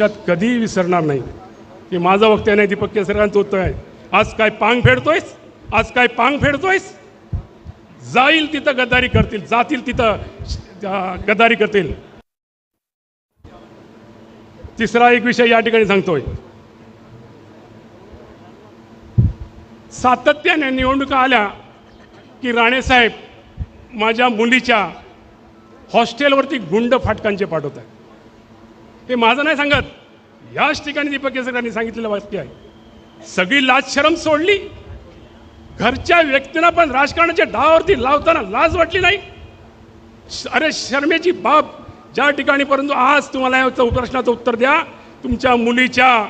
आयुष्यात कधीही विसरणार नाही. की माझं वक्त्या नाही दीपक केसरकरांचं उत्तर आहे. आज काय पांग फेडतोयस? आज काय पांग फेडतोयस? जाईल तिथं गद्दारी करतील जातील तिथं गद्दारी करतील. तिसरा एक विषय या ठिकाणी सांगतोय. सातत्याने निवडणुका आल्या की राणेसाहेब माझ्या मुलीच्या हॉस्टेलवरती गुंड फाटकांचे पाठवत आहेत हे माझं नाही सांगत. याच ठिकाणी दीपक केसरकरांनी सांगितलेलं वाक्य आहे. सगळी लाज शरम सोडली. घरच्या व्यक्तींना पण राजकारणाच्या डावावरती लावताना लाज वाटली नाही. अरे शर्मेची बाब. ज्या ठिकाणी परंतु आज तुम्हाला या प्रश्नाचं उत्तर द्या तुमच्या मुलीच्या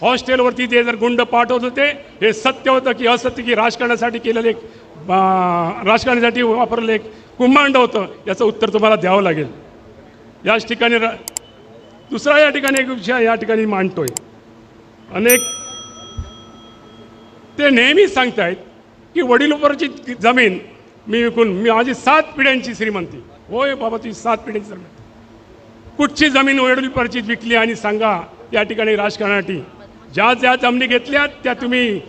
हॉस्टेलवरती ते जर गुंड पाठवत होते हे सत्य होतं की असत्य की राजकारणासाठी केलेलं एक राजकारणासाठी वापरलेलं एक कुंभांड होतं याचं उत्तर तुम्हाला द्यावं लागेल. याच ठिकाणी रा- दुसरा या ठिकाणी एक विषय या ठिकाणी मांडतोय. अनेक ते नेहमीच सांगतायत की वडिलोपरची जमीन मी विकून मी माझी सात पिढ्यांची श्रीमंती होय बाबा तुझी सात पिढ्यांची श्रीमंती कुठची जमीन वडिलोपरची विकली आणि सांगा त्या ठिकाणी राजकारणासाठी. ज्या ज्या जमिनी घेतल्या त्या तुम्ही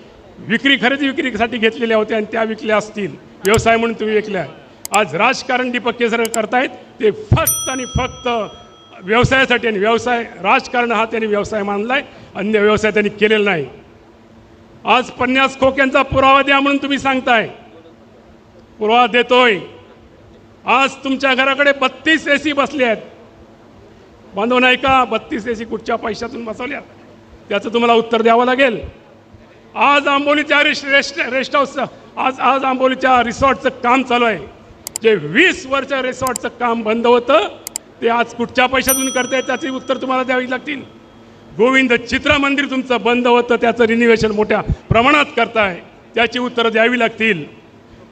विक्री खरेदी विक्रीसाठी घेतलेल्या होत्या आणि त्या विकल्या असतील. व्यवसाय म्हणून तुम्ही विकल्या. आज राजकारण दीपक केसरकर करतायत ते फक्त आणि फक्त व्यवसायासाठी आणि व्यवसाय राजकारण हा त्यांनी व्यवसाय मानलाय अन्य व्यवसाय त्यांनी केलेला नाही. आज पन्नास खोक्यांचा पुरावा द्या म्हणून तुम्ही सांगताय. पुरावा देतोय. आज तुमच्या घराकडे बत्तीस ए सी बसले आहेत. बांधव नाही का? बत्तीस ए सी कुठच्या पैशातून बसवल्या त्याचं तुम्हाला उत्तर द्यावं लागेल. आज आंबोलीच्या रेस्ट रेस्ट रेस्ट हाऊसचं आज आज आंबोलीच्या रिसॉर्टचं काम चालू आहे. जे वीस वर्ष रिसॉर्टचं काम बंद होतं ते आज कुठच्या पैशातून करताय त्याचे उत्तर तुम्हाला द्यावी लागतील. गोविंद चित्र मंदिर तुमचं बंद होतं त्याचं रिनिवेशन मोठ्या प्रमाणात करताय. त्याची उत्तरं द्यावी लागतील.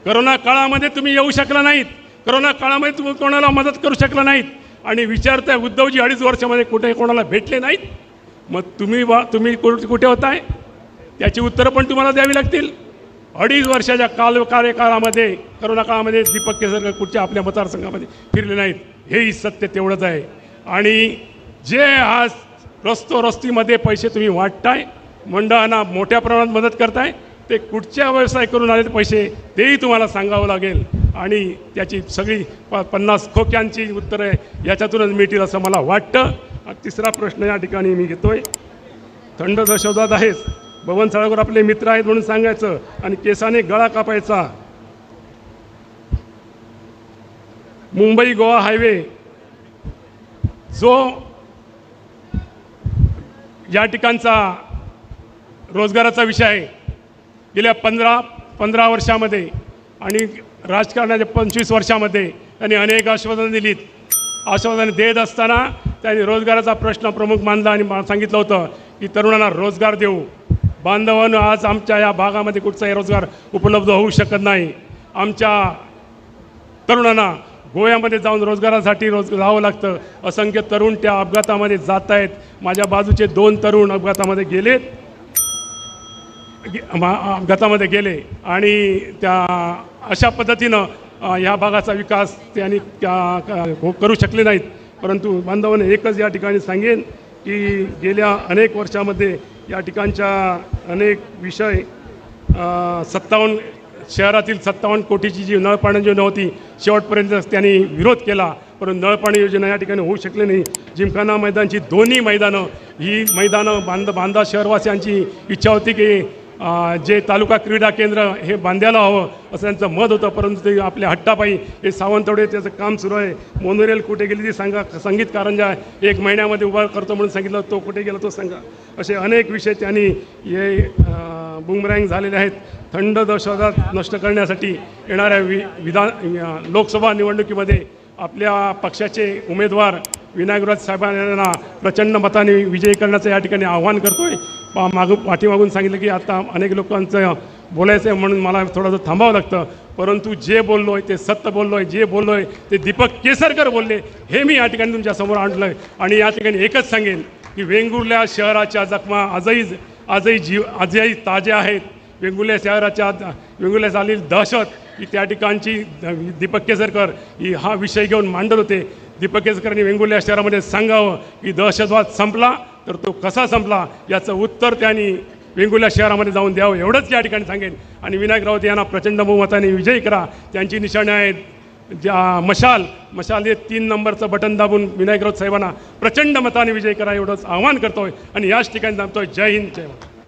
करोना काळामध्ये तुम्ही येऊ शकला नाहीत. करोना काळामध्ये तुम्ही कोणाला मदत करू शकला नाहीत. आणि विचारताय उद्धवजी अडीच वर्षामध्ये कुठे कोणाला भेटले नाहीत. मग तुम्ही वा तुम्ही कुठे कुठे होताय? त्याची उत्तरं पण तुम्हाला द्यावी लागतील. अडीच वर्षाच्या काल कार्यकाळामध्ये करोना काळामध्ये दीपक केसरकर कुठच्या आपल्या मतदारसंघामध्ये फिरले नाहीत. हेही सत्य तेवढंच आहे. आणि जे आज रस्तो रस्तीमध्ये पैसे तुम्ही वाटताय मंडळांना मोठ्या प्रमाणात मदत करताय ते कुठच्या व्यवसाय करून आलेले पैसे तेही तुम्हाला सांगावं लागेल. आणि त्याची सगळी प पन्नास खोक्यांची उत्तरं याच्यातूनच मिळतील असं मला वाटतं. तिसरा प्रश्न या ठिकाणी मी घेतोय. थंड दशवदात आहेच. भवन साळकर आपले मित्र आहेत म्हणून सांगायचं आणि केसाने गळा कापायचा. मुंबई गोवा हायवे. जो या ठिकाणचा रोजगाराचा विषय आहे. गेल्या पंधरा पंधरा वर्षामध्ये आणि राजकारणाच्या पंचवीस वर्षामध्ये त्यांनी अनेक आश्वासनं दिलीत. आश्वासनं देत असताना त्यांनी रोजगाराचा प्रश्न प्रमुख मानला आणि सांगितलं होतं की तरुणांना रोजगार देऊ. बांधवानं आज आमच्या या भागामध्ये कुठचाही रोजगार उपलब्ध होऊ शकत नाही. आमच्या तरुणांना गोव्यामध्ये जाऊन रोजगारासाठी रोज राहावं लागतं. असंख्य तरुण त्या अपघातामध्ये जात आहेत माझ्या बाजूचे दोन तरुण अपघातामध्ये गेलेत गे- मा- अपघातामध्ये गेले. आणि त्या अशा पद्धतीनं ह्या भागाचा विकास त्यांनी त्या- क- हो- करू शकले नाहीत. परंतु बांधवाने एकच या ठिकाणी सांगेन की गेल्या अनेक वर्षामध्ये या ठिकाणच्या अनेक विषय सत्तावन्न शहरातील सत्तावन्न कोटीची जी नळपाणी योजना होती शेवटपर्यंत त्यांनी विरोध केला. परंतु नळपाणी योजना या ठिकाणी होऊ शकली नाही. जिमखाना मैदानची दोन्ही मैदानं ही मैदानं बांध बांधा शहरवासियांची इच्छा होती की जे तालुका क्रीडा केंद्र हे बांधायला हवं असं त्यांचं मत होतं परंतु ते आपल्या हट्टापायी हे सावंतवाडे त्याचं काम सुरू आहे. मोनोरेल कुठे गेली ती सांगा संगीत कारंजा एक महिन्यामध्ये उभा करतो म्हणून सांगितलं तो कुठे गेला तो सांगा. असे अनेक विषय त्यांनी हे बुमरँग झालेले आहेत. थंड दहशतवाद नष्ट करण्यासाठी येणाऱ्या वि विधान लोकसभा निवडणुकीमध्ये आपल्या पक्षाचे उमेदवार विनायकराज साहेबांना प्रचंड मताने विजयी करण्याचं या ठिकाणी आव्हान करतोय. पा- मागं पाठीमागून सांगितलं की आता अनेक लोकांचं बोलायचं आहे म्हणून मला थोडंसं थांबावं लागतं. परंतु जे बोललो आहे ते सत्य बोललो आहे जे बोललो आहे ते दीपक केसरकर बोलले हे मी या ठिकाणी तुमच्यासमोर आणलं आहे आणि या ठिकाणी एकच सांगेन की वेंगुर्ल्या शहराच्या जखमा आजही आजही जीव आजही ताज्या आहेत. वेंगुर्ल्या शहराच्या वेंगुर्ल्या झालेली दहशत की त्या ठिकाणची दीपक केसरकर ही हा विषय घेऊन मांडत होते. दीपक केसरकरांनी वेंगुर्ल्या शहरामध्ये सांगावं की दहशतवाद संपला तर तो कसा संपला याचं उत्तर त्यांनी वेंगुर्ल्या शहरामध्ये जाऊन द्यावं एवढंच या ठिकाणी सांगेन. आणि विनायक राऊत यांना प्रचंड बहुमताने विजयी करा. त्यांची निशाणे आहेत ज्या मशाल मशाल हे तीन नंबरचं बटन दाबून विनायक राऊत साहेबांना प्रचंड मताने विजय करा एवढंच आव्हान करतोय. आणि याच ठिकाणी थांबतोय जय हिंद जय भारत.